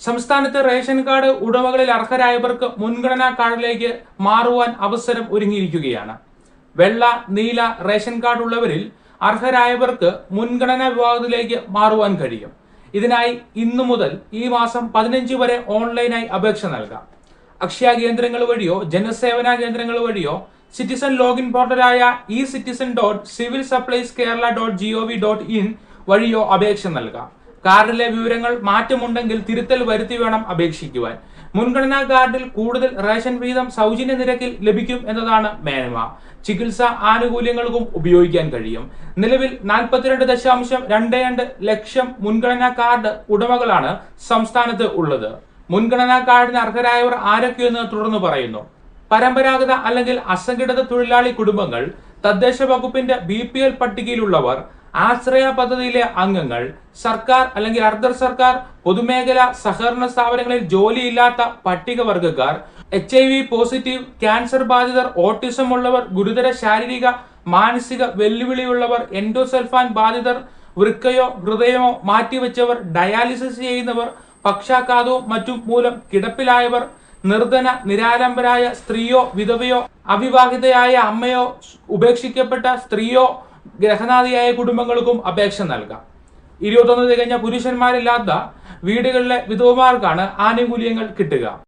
സംസ്ഥാനത്ത് ration card ഉടമകളിൽ അർഹരായവർക്ക് മുൻഗണനാ കാർഡിലേക്ക് മാറുവാൻ അവസരം ഒരുങ്ങിയിരിക്കുകയാണ്. വെള്ള നീല റേഷൻ കാർഡ് ഉള്ളവരിൽ അർഹരായവർക്ക് മുൻഗണനാ വിഭാഗത്തിലേക്ക് മാറുവാൻ കഴിയും. ഇതിനായി ഇന്നു മുതൽ ഈ മാസം പതിനഞ്ച് വരെ ഓൺലൈനായി അപേക്ഷ നൽകാം. അക്ഷയ കേന്ദ്രങ്ങൾ വഴിയോ ജനസേവന കേന്ദ്രങ്ങൾ വഴിയോ citizen login പോർട്ടലായ e citizen dot civil supplies Kerala dot G O V dot in വഴിയോ അപേക്ഷ നൽകാം. കാർഡിലെ വിവരങ്ങൾ മാറ്റമുണ്ടെങ്കിൽ തിരുത്തൽ വരുത്തി വേണം അപേക്ഷിക്കുവാൻ. മുൻഗണനാ കാർഡിൽ കൂടുതൽ റേഷൻ വീതം സൗജന്യ നിരക്കിൽ ലഭിക്കും എന്നതാണ് മേന്മ. ചികിത്സാ ആനുകൂല്യങ്ങൾക്കും ഉപയോഗിക്കാൻ കഴിയും. നിലവിൽ നാൽപ്പത്തിരണ്ട് ദശാംശം രണ്ട് രണ്ട് ലക്ഷം മുൻഗണനാ കാർഡ് ഉടമകളാണ് സംസ്ഥാനത്ത് ഉള്ളത്. മുൻഗണനാ കാർഡിന് അർഹരായവർ ആരൊക്കെയെന്ന് തുടർന്ന് പറയുന്നു. പരമ്പരാഗത അല്ലെങ്കിൽ അസംഘടിത തൊഴിലാളി കുടുംബങ്ങൾ തദ്ദേശ വകുപ്പിന്റെ ബി പി എൽ പട്ടികയിലുള്ളവർ ആശ്രയ പദ്ധതിയിലെ അംഗങ്ങൾ സർക്കാർ അല്ലെങ്കിൽ അർദ്ധ സർക്കാർ പൊതുമേഖല സഹകരണ സ്ഥാപനങ്ങളിൽ ജോലിയില്ലാത്ത പട്ടികവർഗക്കാർ H I V positive cancer ബാധിതർ ഓട്ടിസം ഉള്ളവർ ഗുരുതര ശാരീരിക മാനസിക വെല്ലുവിളിയുള്ളവർ എൻഡോസൽഫാൻ ബാധിതർ വൃക്കയോ ഹൃദയമോ മാറ്റിവെച്ചവർ ഡയാലിസിസ് ചെയ്യുന്നവർ പക്ഷാഘാതവും മറ്റും മൂലം കിടപ്പിലായവർ നിർധന നിരാലംബരായ സ്ത്രീയോ വിധവയോ അവിവാഹിതയായ അമ്മയോ ഉപേക്ഷിക്കപ്പെട്ട സ്ത്രീയോ ഗ്രഹനാഥിയായ കുടുംബങ്ങൾക്കും അപേക്ഷ നൽകാം. ഇരുപത്തൊന്ന് തികഞ്ഞ പുരുഷന്മാരില്ലാത്ത വീടുകളിലെ വിധവമാർക്കാണ് ആനുകൂല്യങ്ങൾ കിട്ടുക.